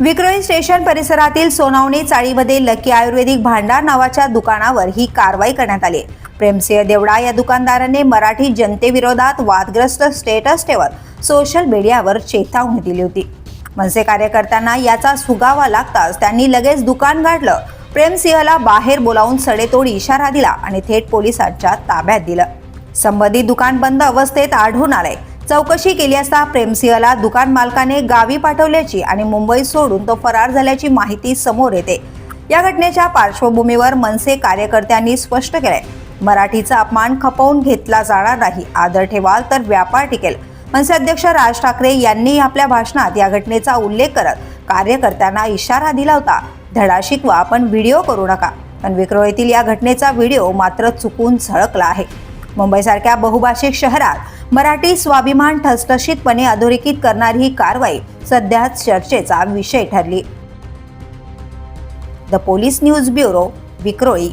Vikhroli station परिसरातील Sonawani चाळीमध्ये lucky आयुर्वेदिक भांडार नावाच्या दुकानावर ही कारवाई करण्यात आली. प्रेमसिंह देवडा या दुकानदाराने मराठी जनतेविरोधात वादग्रस्त स्टेटस ठेवत सोशल मीडियावर चेतावणी दिली होती. मनसे कार्यकर्त्यांना याचा सुगावा लागताच त्यांनी लगेच दुकान गाठलं प्रेमसिंहला बाहेर बोलावून सडेतोड इशारा दिला आणि थेट पोलिसांच्या ताब्यात दिलं. संबंधित दुकान बंद अवस्थेत आढळून आलंय. चौकशी केली असता प्रेमसिंहला दुकान मालकाने गावी पाठवल्याची आणि मुंबई सोडून तो फरार झाल्याची माहिती समोर येते. या घटनेच्या पार्श्वभूमीवर मनसे कार्यकर्त्यांनी स्पष्ट केलंय. मराठीचा अपमान खपवून घेतला जाणार नाही आदर ठेवाल तर व्यापार टिकेल. मनसे अध्यक्ष राज ठाकरे यांनी आपल्या भाषणात या घटनेचा उल्लेख करत कार्यकर्त्यांना इशारा दिला होता. धडा शिकवा पण व्हिडिओ करू नका. पण विक्रो येथील या घटनेचा व्हिडिओ मात्र चुकून झळकला आहे. मुंबईसारख्या बहुभाषिक शहरात मराठी स्वाभिमान ठसठशीतपणे अधोरेखित करणारी ही कारवाई सध्या चर्चेचा विषय ठरली. The police news bureau Vikhroli.